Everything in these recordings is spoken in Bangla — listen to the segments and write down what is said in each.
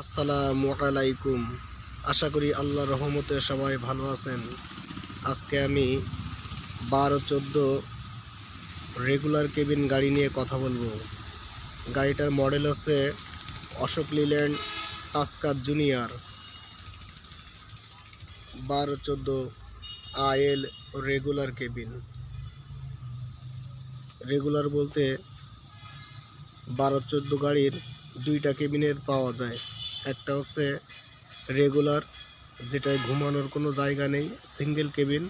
আসসালামু আলাইকুম। আশা করি আল্লাহ রহমতে সবাই ভালো আছেন। আজকে আমি বারো চোদ্দ রেগুলার কেবিন গাড়ি নিয়ে কথা বলব। গাড়িটার মডেল হচ্ছে অশোক লিল্যান্ড তাস্কার জুনিয়র। বারো চোদ্দ আইএল রেগুলার কেবিন। রেগুলার বলতে বারো চোদ্দ গাড়ির দুইটা কেবিনের পাওয়া যায়। একটা হচ্ছে রেগুলার যেটায় ঘুমানোর কোনো জায়গা নেই সিঙ্গেল কেবিন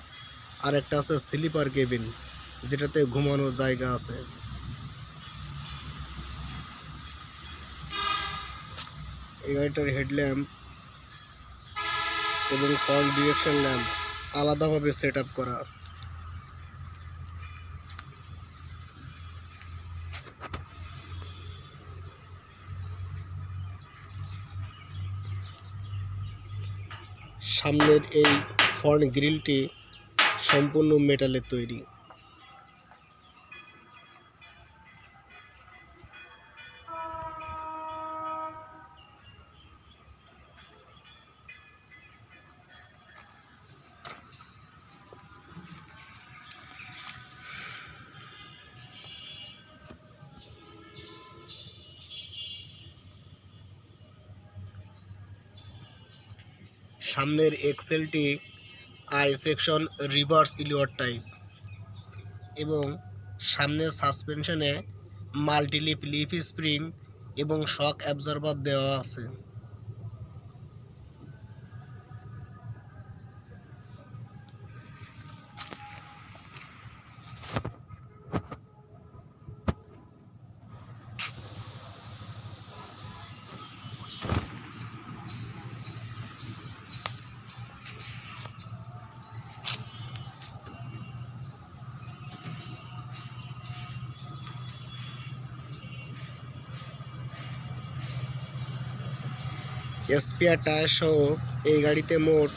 আর একটা আছে স্লিপার কেবিন যেটাতে ঘুমানোর জায়গা আছে। এই গাড়িটার হেডল্যাম্প এবং ফ্রন্ট ডিরেকশন ল্যাম্প আলাদাভাবে সেট করা। এই ফ্রন্ট গ্রিলটি সম্পূর্ণ মেটালের তৈরি। সামনের এক্সেলটি I section reverse Elliot type এবং সামনের সাসপেনশনে মাল্টিলিপ লিফ স্প্রিং এবং শক অ্যাবজর্বার দেওয়া আছে। স্পেয়ার টায়ার সহ এই গাড়িতে মোট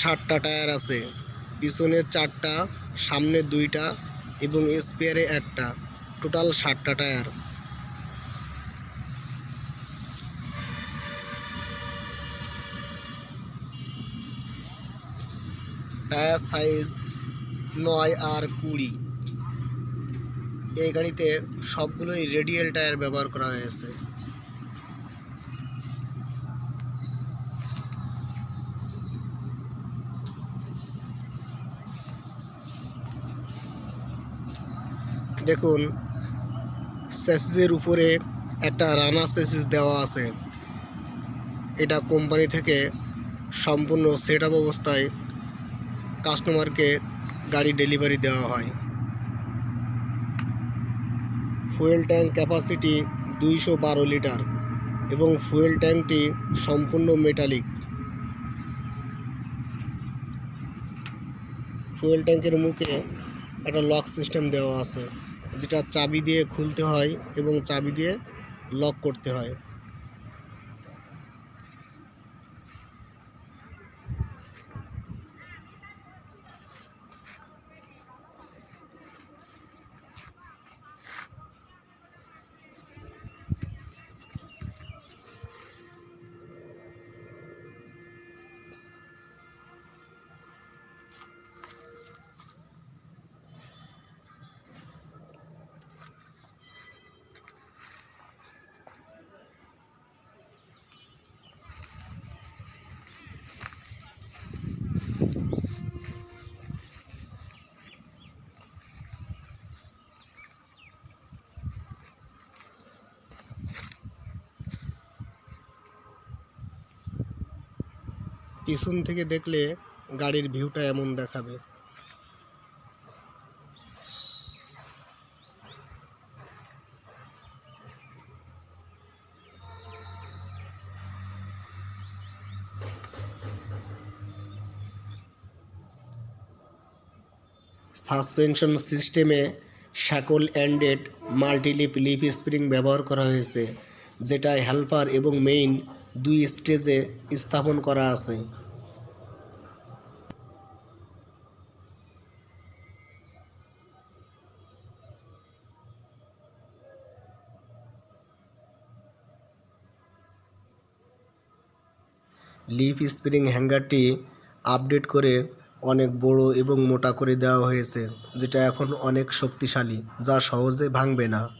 ষাটটা টায়ার আছে। পিছনে চারটা, সামনে দুইটা এবং স্পেয়ারে একটা। টোটাল ষাটটা টায়ার। টায়ার সাইজ নয় আর কুড়ি। এই গাড়িতে সবগুলোই রেডিয়াল টায়ার ব্যবহার করা হয়েছে। দেখুন, সেসিসের উপরে একটা রানা সেসিস দেওয়া আছে। এটা কোম্পানি থেকে সম্পূর্ণ সেট আপ অবস্থায় কাস্টমারকে গাড়ি ডেলিভারি দেওয়া হয়। ফুয়েল ট্যাঙ্ক ক্যাপাসিটি দুইশো বারো লিটার এবং ফুয়েল ট্যাঙ্কটি সম্পূর্ণ মেটালিক। ফুয়েল ট্যাঙ্কের মুখে একটা লক সিস্টেম দেওয়া আছে। যেটা চাবি দিয়ে খুলতে হয় এবং চাবি দিয়ে লক করতে হয়। পিছন থেকে দেখলে গাড়ির ভিউটা এমন দেখাবে। সাসপেনশন সিস্টেমে shackle ended multileaf leaf spring ব্যবহার করা হয়েছে যেটা হেল্পার এবং মেইন দুই স্টেজে স্থাপন করা আছে। লিফ স্প্রিং হ্যাঙ্গারটি আপডেট করে অনেক বড় এবং মোটা করে দেওয়া হয়েছে, যেটা এখন অনেক শক্তিশালী, যা সহজে ভাঙবে না।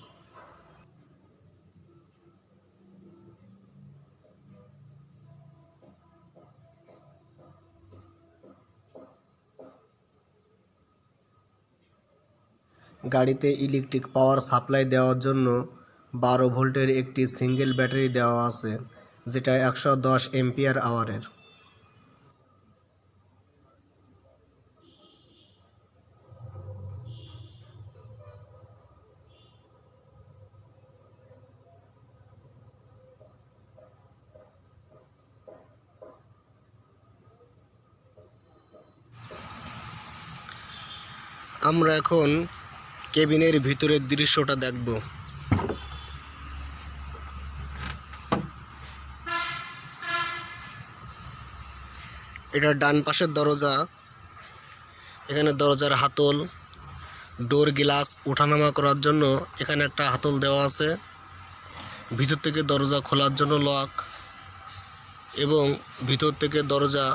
গাড়িতে ইলেকট্রিক পাওয়ার সাপ্লাই দেওয়ার জন্য বারো ভোল্টের একটি সিঙ্গেল ব্যাটারি দেওয়া আছে, যেটা একশো দশ এমপিয়ার আওয়ারের আমরা এখন কেবিনের ভিতরের দৃশ্যটা দেখব। এটা ডান পাশের দরজা। এখানে দরজার হাতল, ডোর গ্লাস, ওঠানামা করার জন্য এখানে একটা হাতল দেওয়া আছে। ভিতর থেকে দরজা খোলার জন্য লক এবং ভিতর থেকে দরজা,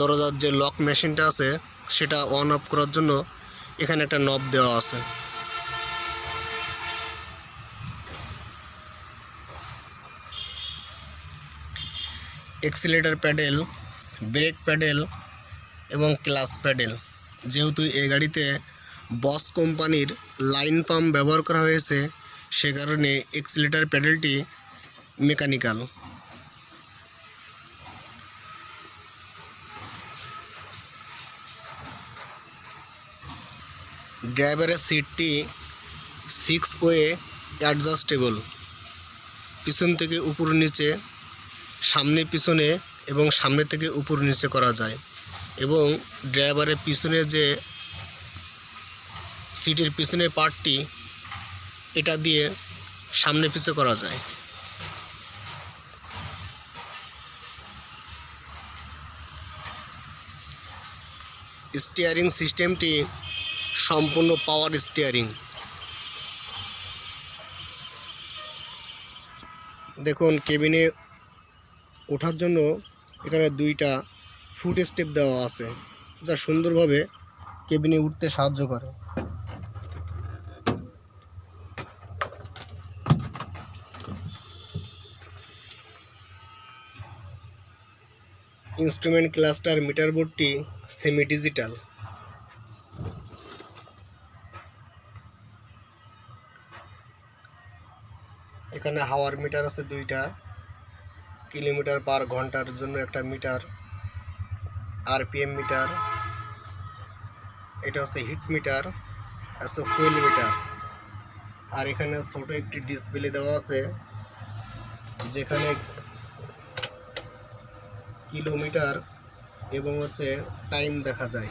দরজার যে লক মেশিনটা আছে, সেটা অন অফ করার জন্য এখানে একটা নব দেওয়া আছে। এক্সিলেটার প্যাডেল ব্রেক প্যাডেল এবং ক্লাস প্যাডেল যেহেতু এই গাড়িতে বস কোম্পানির লাইন পাম্প ব্যবহার করা হয়েছে, সে কারণে এক্সিলেটার প্যাডেলটি মেকানিক্যাল ড্রাইভারের সিটটি সিক্স ওয়ে অ্যাডজাস্টেবল। পিছন থেকে উপর নিচে, সামনে পিছনে এবং সামনে থেকে উপর নিচে করা যায় এবং ড্রাইভারের পিছনে যে সিটের পিছনের পার্টটি, এটা দিয়ে সামনে পিছে করা যায়। স্টিয়ারিং সিস্টেমটি সম্পূর্ণ পাওয়ার স্টিয়ারিং দেখুন কেবিনে ওঠার জন্য এখানে দুইটা ফুট স্টেপ দেওয়া আছে, যা সুন্দরভাবে কেবিনে উঠতে সাহায্য করে। ইনস্ট্রুমেন্ট ক্লাস্টার মিটার বোর্ডটি সেমি ডিজিটাল এখানে হাওয়ার মিটার আছে দুইটা, কিলোমিটার পার ঘণ্টার জন্য একটা মিটার, আরপিএম মিটার, এটা হচ্ছে হিট মিটার, আছে ফুয়েল মিটার। আর এখানে ছোট একটি ডিসপ্লে দেওয়া আছে, যেখানে কিলোমিটার এবং হচ্ছে টাইম দেখা যায়।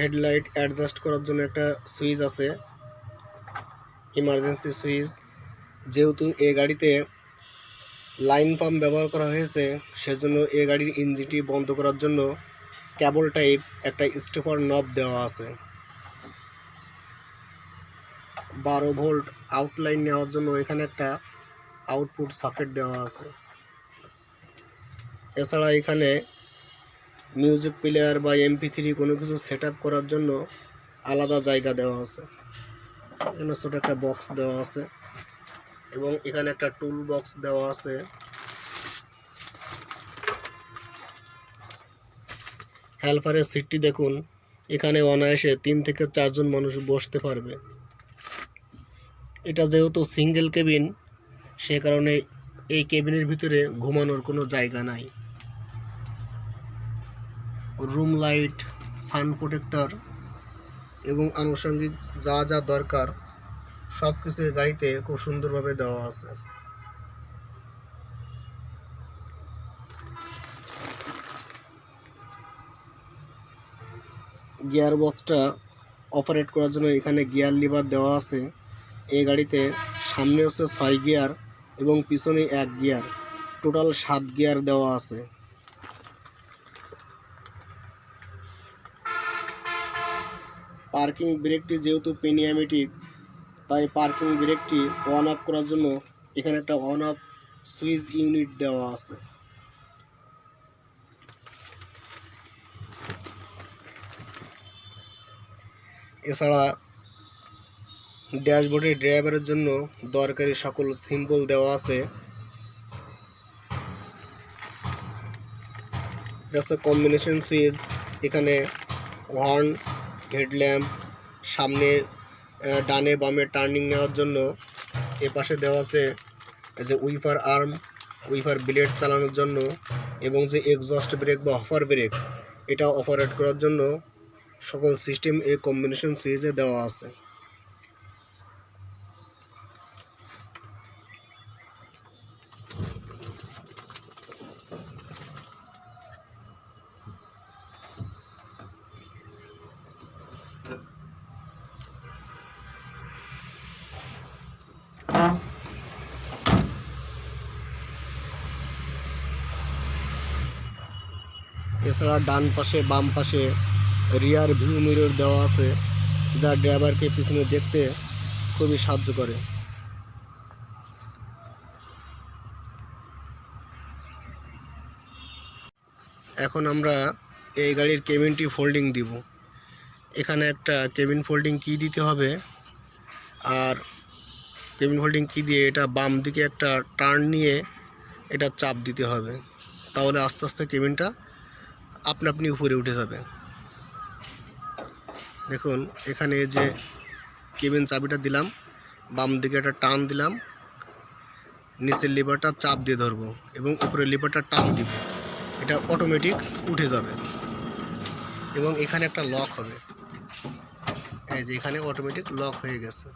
হেডলাইট অ্যাডজাস্ট করার জন্য একটা সুইচ আছে, ইমার্জেন্সি সুইচ। যেহেতু এ গাড়িতে লাইন পাম্প ব্যবহার করা হয়েছে, সেজন্য এ গাড়ির ইঞ্জিনটি বন্ধ করার জন্য কেবল টাইপ একটা স্টেপার নব দেওয়া আছে। বারো ভোল্ট আউটলাইন নেওয়ার জন্য এখানে একটা আউটপুট সকেট দেওয়া আছে। এছাড়া এখানে মিউজিক প্লেয়ার বা এমপি থ্রি কোনো কিছু সেট করার জন্য আলাদা জায়গা দেওয়া আছে। এখানে ছোটো একটা বক্স দেওয়া আছে এবং এখানে একটা টুল বক্স দেওয়া আছে। হেল্পারের সিটটি দেখুন, এখানে অনায়াসে তিন থেকে চারজন মানুষ বসতে পারবে। এটা যেহেতু সিঙ্গেল কেবিন সে কারণে এই কেবিনের ভিতরে ঘুমানোর কোনো জায়গা নাই। রুম লাইট সান প্রোটেক্টর এবং আনুষঙ্গিক যা যা দরকার সব কিছু গাড়িতে খুব সুন্দরভাবে দেওয়া আছে। গিয়ার বক্সটা অপারেট করার জন্য এখানে গিয়ার লিভার দেওয়া আছে। এই গাড়িতে সামনে হচ্ছে ছয় গিয়ার এবং পিছনে এক গিয়ার। টোটাল সাত গিয়ার দেওয়া আছে। পার্কিং ব্রেকটি যেহেতু পেনিয়ামেটিক তাই পার্কিং ব্রেকটি অন অফ করার জন্য এখানে একটা অন অফ সুইচ ইউনিট দেওয়া আছে। এছাড়া ড্যাশবোর্ডে ড্রাইভারের জন্য দরকারি সকল সিম্বল দেওয়া আছে। কম্বিনেশন সুইচ এখানে হর্ন হেডল্যাম্প সামনে ডানে বামে টার্নিং নেওয়ার জন্য এ পাশে দেওয়া আছে যে উইফার আর্ম উইফার ব্লেড চালানোর জন্য এবং যে এক্সস্ট ব্রেক বা অফার ব্রেক এটা অপারেট করার জন্য সকল সিস্টেম এই কম্বিনেশন সিরিজে দেওয়া আছে। এছাড়া ডান পাশে, বাম পাশে রিয়ার ভিউ মিরর দেওয়া আছে, যা ড্রাইভারকে পিছনে দেখতে খুবই সাহায্য করে। এখন আমরা এই গাড়ির কেবিনটি ফোল্ডিং দিব। এখানে একটা কেবিন ফোল্ডিং কি দিতে হবে, আর কেবিন ফোল্ডিং কি দিয়ে এটা বাম দিকে একটা টার্ন নিয়ে এটা চাপ দিতে হবে। তাহলে আস্তে আস্তে কেবিনটা আপনা আপনি উপরে উঠে যাবে। দেখুন, এখানে যে কেবিন চাবিটা দিলাম, বাম দিকে একটা টান দিলাম, নিচের লিভারটা চাপ দিয়ে ধরবো এবং উপরের লিভারটা টান দিব। এটা অটোমেটিক উঠে যাবে এবং এখানে একটা লক হবে। এই যে এখানে অটোমেটিক লক হয়ে গেছে।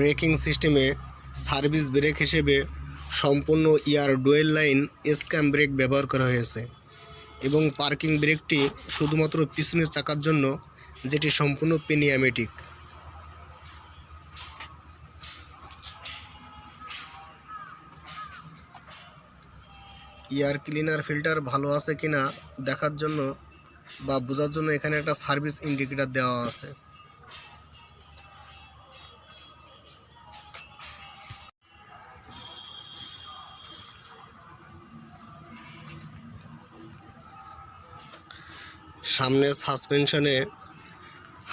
ব্রেকিং সিস্টেমে সার্ভিস ব্রেক হিসেবে সম্পূর্ণ air dual line S cam brake ব্যবহার করা হয়েছে এবং পার্কিং ব্রেকটি শুধুমাত্র পিছনের চাকার জন্য, যেটি সম্পূর্ণ পেনিয়ামেটিক। এয়ার ক্লিনার ফিল্টার ভালো আছে কিনা দেখার জন্য বা বোঝার জন্য এখানে একটা সার্ভিস ইন্ডিকেটর দেওয়া আছে। সামনে সাসপেনশনে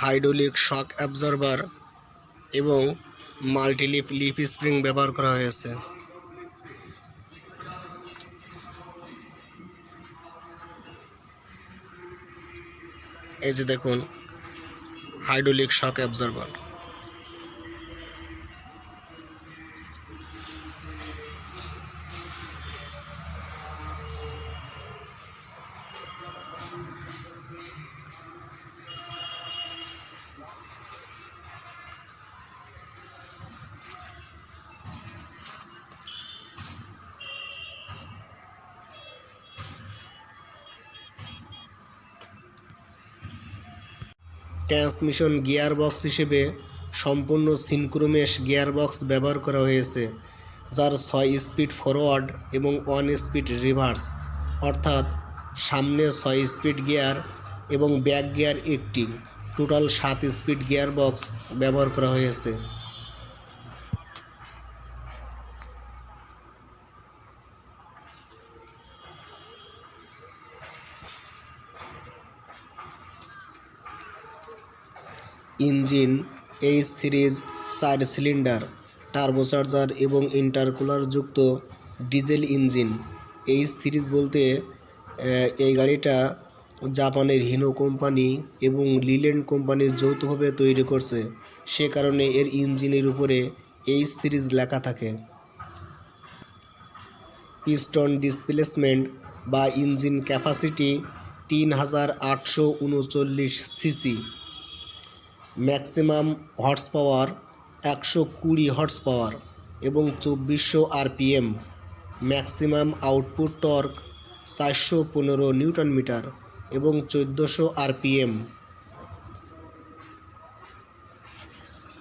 হাইড্রোলিক শক অ্যাবজর্বার এবং মাল্টিলিপ লিপ স্প্রিং ব্যবহার করা হয়েছে। এই যে দেখুন, hydraulic shock absorber. Transmission gearbox হিসেবে সম্পূর্ণ সিনক্রোমেশ গিয়ারবক্স ব্যবহার করা হয়েছে, যার ছয় স্পিড ফরওয়ার্ড এবং ওয়ান স্পিড রিভার্স, অর্থাৎ সামনে ছয় স্পিড গিয়ার এবং ব্যাক গিয়ার একটি। টোটাল সাত স্পিড গিয়ারবক্স ব্যবহার করা হয়েছে। ইঞ্জিন, এইচ সিরিজ চার সিলিন্ডার, টার্বোচার্জার এবং ইন্টারকুলার যুক্ত ডিজেল ইঞ্জিন। এইচ সিরিজ বলতে এই গাড়িটা জাপানের হিনো কোম্পানি এবং লিল্যান্ড কোম্পানির যৌথভাবে তৈরি করছে। সে কারণে এর ইঞ্জিনের উপরে এইচ সিরিজ লেখা থাকে। পিস্টন ডিসপ্লেসমেন্ট বা ইঞ্জিন ক্যাপাসিটি তিন হাজার আটশো উনচল্লিশ সিসি। ম্যাক্সিমাম হর্স পাওয়ার একশো কুড়ি হর্স পাওয়ার এবং চব্বিশশো আরপিএম। ম্যাক্সিমাম আউটপুট টর্ক চারশো পনেরো নিউটন মিটার এবং চোদ্দোশো আরপিএম।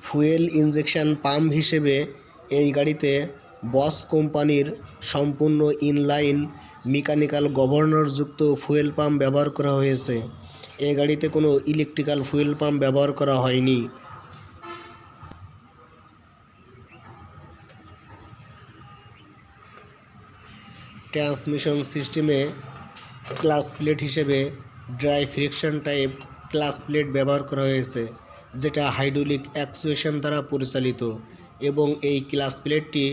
ফুয়েল ইনজেকশন পাম্প হিসেবে এই গাড়িতে বস কোম্পানির সম্পূর্ণ ইনলাইন মেকানিক্যাল গভর্নরযুক্ত ফুয়েল পাম্প ব্যবহার করা হয়েছে। এই গাড়িতে কোনো ইলেকট্রিক্যাল ফুয়েল পাম্প ব্যবহার করা হয়নি। ট্রান্সমিশন সিস্টেমে ক্লাস প্লেট হিসেবে dry friction type clutch plate ব্যবহার করা হয়েছে, যেটা হাইড্রোলিক অ্যাকচুয়েশন দ্বারা পরিচালিত এবং এই ক্লাস প্লেটটি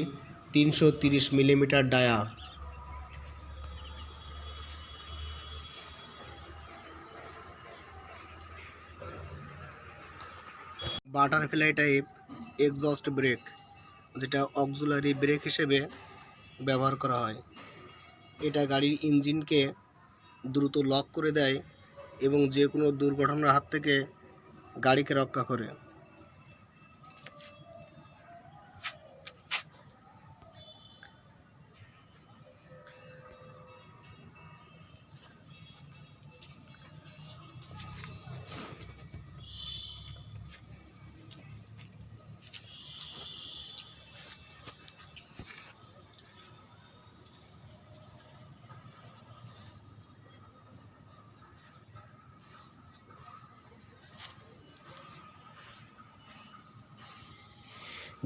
তিনশো millimetre dia butterfly type exhaust brake, যেটা অক্সুলারি ব্রেক হিসেবে ব্যবহার করা হয়। এটা গাড়ির ইঞ্জিনকে দ্রুত লক করে দেয় এবং যে কোনো দুর্ঘটনার হাত থেকে গাড়িকে রক্ষা করে।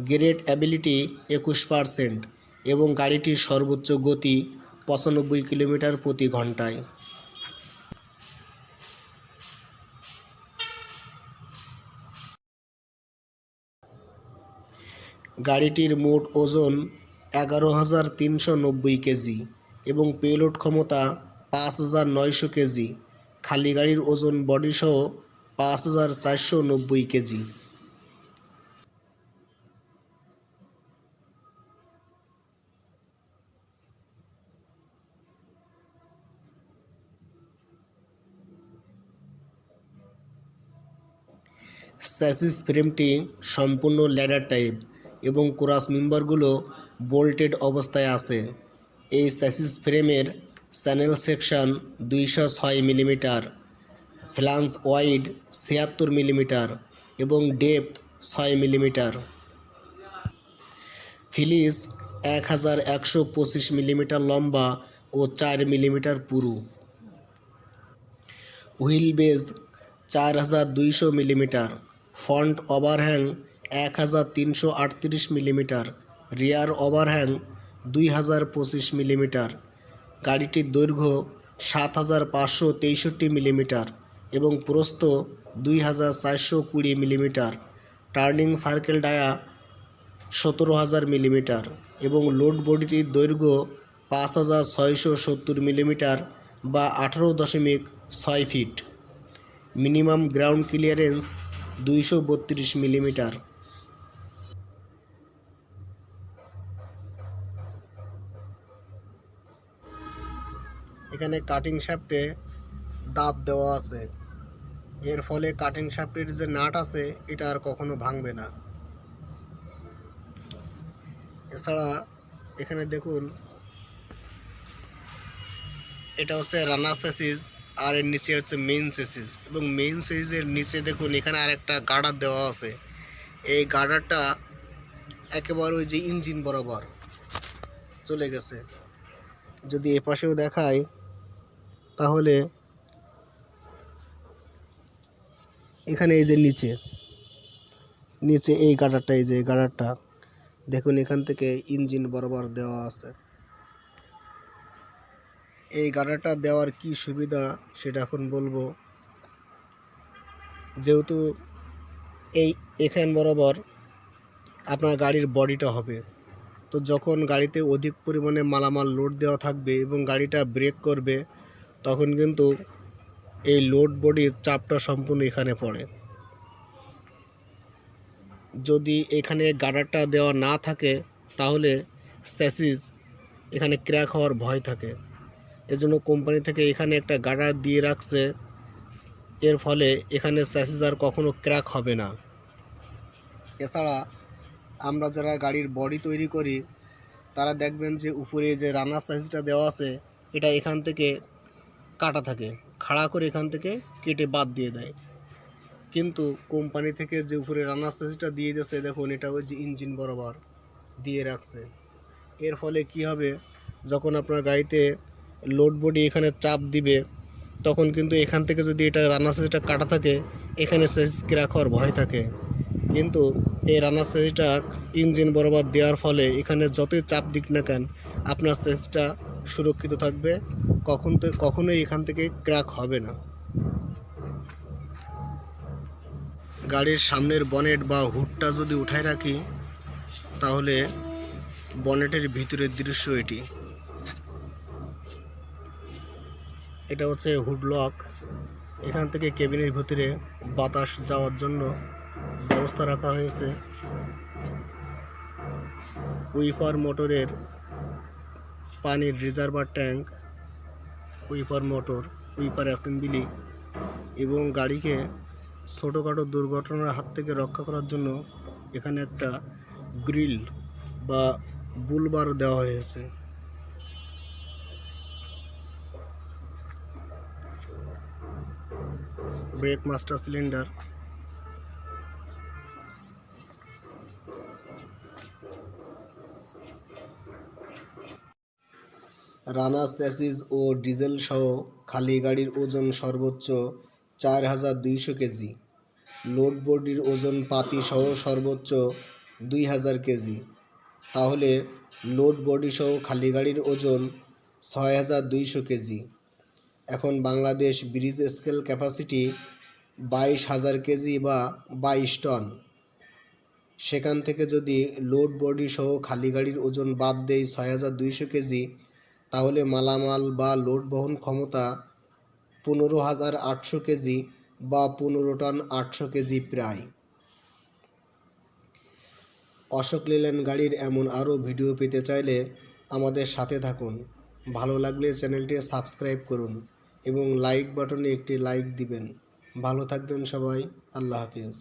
গ্রেড অ্যাবিলিটি একুশ পারসেন্ট এবং গাড়িটির সর্বোচ্চ গতি পঁচানব্বই কিলোমিটার প্রতি ঘন্টায় গাড়িটির মোট ওজন এগারো হাজার তিনশো নব্বই কেজি এবং পেলোড ক্ষমতা পাঁচ হাজার নয়শো কেজি। খালি গাড়ির ওজন বডিসহ পাঁচ হাজার চারশো নব্বই কেজি। স্যাসিস ফ্রেমটি সম্পূর্ণ ল্যাডার টাইপ এবং কোরাস মেম্বারগুলো বোল্টেড অবস্থায় আছে। এই স্যাসিস ফ্রেমের চ্যানেল সেকশন দুইশো ছয় মিলিমিটার ফ্লান্স ওয়াইড ছিয়াত্তর মিলিমিটার এবং ডেপথ ছয় মিলিমিটার। ফিলিস এক হাজার একশো পঁচিশ মিলিমিটার লম্বা ও চার মিলিমিটার পুরু। হুইল বেজ চার হাজার দুইশো মিলিমিটার। ফ্রন্ট ওভারহ্যাং এক হাজার তিনশো আটত্রিশ মিলিমিটার, রিয়ার ওভারহ্যাং দুই হাজার পঁচিশ মিলিমিটার, গাড়িটির দৈর্ঘ্য সাত হাজার পাঁচশো তেষট্টি মিলিমিটার এবং প্রস্থ দুই হাজার চারশো কুড়ি মিলিমিটার, টার্নিং সার্কেল ডায়া সতেরো হাজার মিলিমিটার এবং লোড বডিটির দৈর্ঘ্য পাঁচ হাজার ছয়শো সত্তর মিলিমিটার বা আঠারো দশমিক ছয় ফিট। মিনিমাম গ্রাউন্ড ক্লিয়ারেন্স দুইশো বত্রিশ মিলিমিটার। এখানে কাটিং শ্যাফটে দাঁত দেওয়া আছে। এর ফলে কাটিং শ্যাফটের যে নাট আছে, এটা আর কখনো ভাঙবে না। এছাড়া এখানে দেখুন, এটা হচ্ছে রানা সেসিস আর এর নিচে হচ্ছে মেন সেসিস এবং মেইন সেসিসের নিচে দেখুন, এখানে আরেকটা গার্ডার দেওয়া আছে। এই গার্ডারটা একেবারে ওই যে ইঞ্জিন বরাবর চলে গেছে। যদি এপাশেও দেখায় তাহলে এখানে এই যে নিচে নিচে এই গার্ডারটা এই যে এই গার্ডারটা দেখুন এখান থেকে ইঞ্জিন বরাবর দেওয়া আছে। এই গাড়াটা দেওয়ার কি সুবিধা সেটা এখন বলব। যেহেতু এই এখান বরাবর আপনার গাড়ির বডিটা হবে। তো যখন গাড়িতে অধিক পরিমাণে মালামাল লোড দেওয়া থাকবে এবং গাড়িটা ব্রেক করবে, তখন কিন্তু এই লোড বডির চাপটা সম্পূর্ণ এখানে পড়ে। যদি এখানে গার্ডারটা দেওয়া না থাকে, তাহলে স্যাসিস এখানে ক্র্যাক হওয়ার ভয় থাকে। এজন্য কোম্পানি থেকে এখানে একটা গার্ডার দিয়ে রাখছে। এর ফলে এখানে স্যাসিস আর কখনো ক্র্যাক হবে না। এছাড়া আমরা যারা গাড়ির বডি তৈরি করি, তারা দেখবেন যে উপরে যে রানার সাইজটা দেওয়া আছে, এটা এখান থেকে কাটা থাকে। খাড়া করে এখান থেকে কেটে বাদ দিয়ে দেয়। কিন্তু কোম্পানি থেকে যে উপরে রানার সাইজটা দিয়ে দিয়েছে, দেখুন, এটা ওই যে ইঞ্জিন বরাবর দিয়ে রাখছে। এর ফলে কি হবে? যখন আপনার গাড়িতে লোড বডি এখানে চাপ দিবে, তখন কিন্তু এখান থেকে যদি এটা রানার সাইজটা কাটা থাকে, এখানে সাইজ ক্র্যাক হওয়ার ভয় থাকে। কিন্তু এই রানার সাইজটা ইঞ্জিন বরাবর দেওয়ার ফলে এখানে যতই চাপ দিক না কেন, আপনার সাইজটা সুরক্ষিত থাকবে, কখন তো, কখনোই এখান থেকে ক্র্যাক হবে না। গাড়ির সামনের বনেট বা হুডটা যদি উঠায় রাখি, তাহলে বনেটের ভিতরের দৃশ্য এটি। এটা হচ্ছে হুড লক। এখান থেকে কেবিনের ভিতরে বাতাস যাওয়ার জন্য ব্যবস্থা রাখা হয়েছে। উইপার মোটরের পানির reservoir tank wiper motor wiper assembly এবং গাড়িকে ছোটোখাটো দুর্ঘটনার হাত থেকে রক্ষা করার জন্য এখানে একটা গ্রিল বা বুলবার দেওয়া হয়েছে। Brake master cylinder. Rana chassis ও ডিজেল সহ খালি গাড়ির ওজন সর্বোচ্চ চার হাজার দুইশো কেজি। লোড বডির ওজন পাতি সহ সর্বোচ্চ দুই হাজার কেজি। তাহলে লোড বডি সহ খালি গাড়ির ওজন ছয় হাজার দুইশো কেজি। এখন বাংলাদেশ ব্রিজ স্কেল ক্যাপাসিটি বাইশ হাজার কেজি বা বাইশ টন। সেখান থেকে যদি লোড বডি সহ খালি গাড়ির ওজন বাদ দেয় ছয় হাজার দুইশো কেজি, তাহলে মালামাল বা লোড বহন ক্ষমতা পনেরো হাজার আটশো কেজি বা পনেরো টন আটশো কেজি প্রায়। অশোক লেল্যান্ড গাড়ির এমন আরও ভিডিও পেতে চাইলে আমাদের সাথে থাকুন। ভালো লাগলে চ্যানেলটি সাবস্ক্রাইব করুন। এবং লাইক বাটনে একটি লাইক দিবেন। ভালো থাকবেন সবাই। আল্লাহ হাফিজ।